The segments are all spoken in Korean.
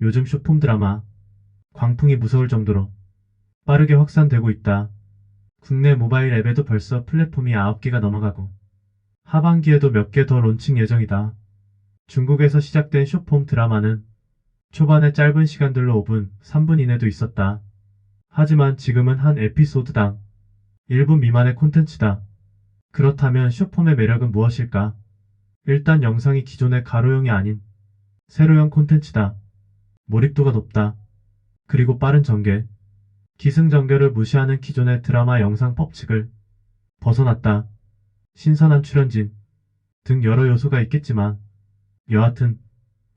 요즘 쇼폼 드라마 광풍이 무서울 정도로 빠르게 확산되고 있다. 국내 모바일 앱에도 벌써 플랫폼이 9개가 넘어가고 하반기에도 몇 개 더 론칭 예정이다. 중국에서 시작된 쇼폼 드라마는 초반에 짧은 시간들로 5분, 3분 이내도 있었다. 하지만 지금은 한 에피소드당 1분 미만의 콘텐츠다. 그렇다면 쇼폼의 매력은 무엇일까? 일단 영상이 기존의 가로형이 아닌 세로형 콘텐츠다. 몰입도가 높다. 그리고 빠른 전개. 기승전결을 무시하는 기존의 드라마 영상 법칙을 벗어났다. 신선한 출연진 등 여러 요소가 있겠지만 여하튼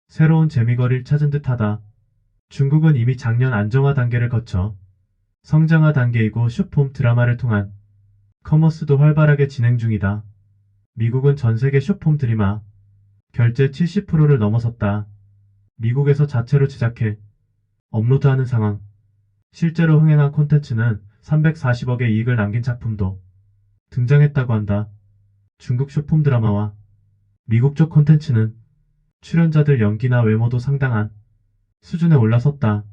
새로운 재미거리를 찾은 듯하다. 중국은 이미 작년 안정화 단계를 거쳐 성장화 단계이고 슈폼 드라마를 통한 커머스도 활발하게 진행 중이다. 미국은 전 세계 슈폼 드라마 결제 70%를 넘어섰다. 미국에서 자체로 제작해 업로드하는 상황. 실제로 흥행한 콘텐츠는 340억의 이익을 남긴 작품도 등장했다고 한다. 중국 쇼폼 드라마와 미국 쪽 콘텐츠는 출연자들 연기나 외모도 상당한 수준에 올라섰다.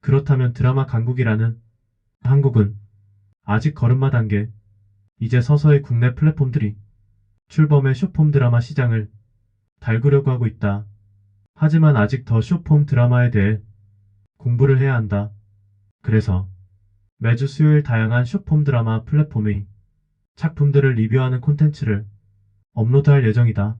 그렇다면 드라마 강국이라는 한국은 아직 걸음마 단계, 이제 서서히 국내 플랫폼들이 출범해 쇼폼 드라마 시장을 달구려고 하고 있다. 하지만 아직 더 쇼폼 드라마에 대해 공부를 해야 한다. 그래서 매주 수요일 다양한 쇼폼 드라마 플랫폼의 작품들을 리뷰하는 콘텐츠를 업로드할 예정이다.